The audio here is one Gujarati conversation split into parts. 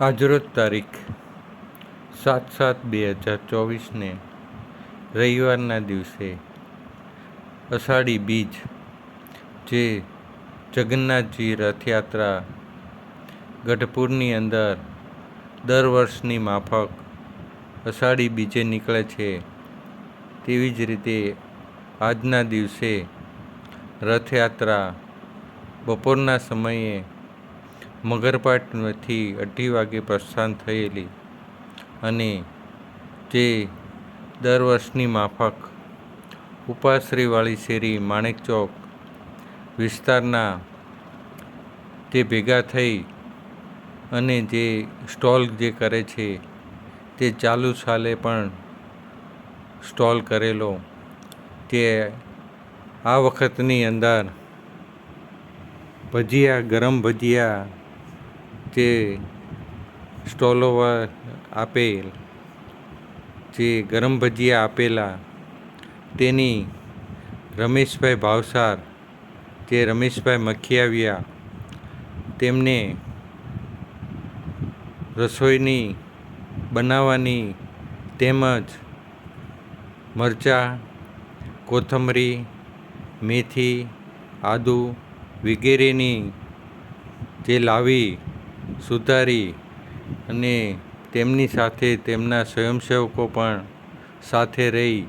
આજરોજ તારીખ સાત સાત બે હજાર ચોવીસને રવિવારના દિવસે અષાઢી બીજ જે જગન્નાથજી રથયાત્રા ગઢપુરની અંદર દર વર્ષની માફક અષાઢી બીજે નીકળે છે, તેવી જ રીતે આજના દિવસે રથયાત્રા બપોરના સમયે મગરપાટથી અઢી વાગે પ્રસ્થાન થયેલી અને જે દર વર્ષની માફક ઉપાશ્રીવાળી શેરી માણેક ચોક વિસ્તારના તે ભેગા થઈ અને જે સ્ટોલ જે કરે છે તે ચાલુ સાલે પણ સ્ટોલ કરેલો. તે આ વખતની અંદર ભજીયા, ગરમ ભજીયા જે સ્ટોલો આપેલ, જે ગરમ ભજીયા આપેલા, તેની રમેશભાઈ ભાવસાર, જે રમેશભાઈ મખિયાવિયા, તેમને રસોઈની બનાવવાની તેમજ મરચાં, કોથમરી, મેથી, આદુ વગેરેની જે લાવી સુધારી અને તેમની સાથે તેમના સ્વયંસેવકો પણ સાથે રહી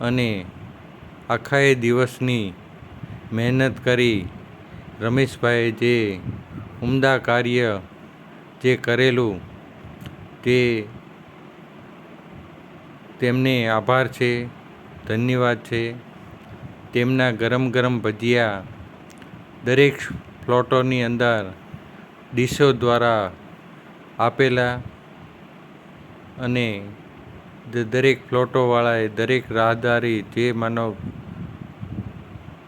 અને આખા એ દિવસની મહેનત કરી. રમેશભાઈએ જે ઉમદા કાર્ય જે કરેલું તે તેમને આભાર છે, ધન્યવાદ છે. તેમના ગરમ ગરમ ભજીયા દરેક પ્લોટોની અંદર ડીશો દ્વારા આપેલા અને દરેક ફ્લોટોવાળાએ દરેક રાહદારી જે માનવ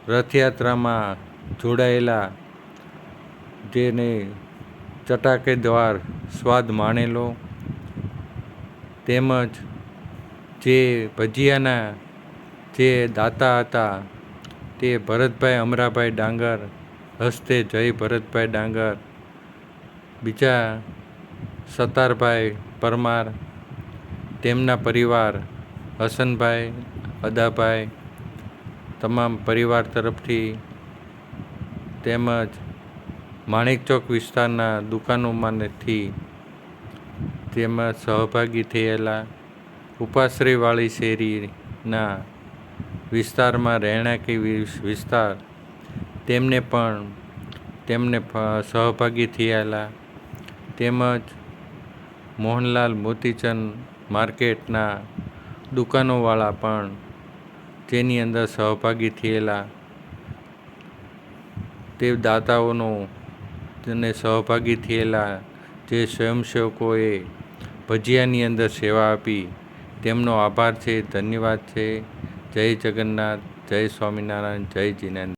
રથયાત્રામાં જોડાયેલા જેને ચટાકેદાર સ્વાદ માણેલો, તેમજ જે ભજીયાના જે દાતા હતા તે ભરતભાઈ, અમરાભાઈ ડાંગર હસ્તે જય ભરતભાઈ ડાંગર બીજા સતારભાઈ પરમાર, તેમના પરિવાર હસનભાઈ, અદાભાઈ, તમામ પરિવાર તરફથી તેમજ માણેકચોક વિસ્તારના દુકાનોમાંથી તેમાં સહભાગી થયેલા ઉપાશ્રયવાળી શેરીના વિસ્તારમાં રહેણાંકી વિસ્તાર, તેમને પણ, તેમને સહભાગી થયેલા તેમજ મોહનલાલ મોતીચંદ માર્કેટના દુકાનોવાળા પણ તેની અંદર સહભાગી થયેલા તે દાતાઓનો તેને સહભાગી થયેલા જે સ્વયંસેવકોએ ભજીયાની અંદર સેવા આપી, તેમનો આભાર છે, ધન્યવાદ છે. જય જગન્નાથ, જય સ્વામિનારાયણ, જય જીનેન્દ્ર.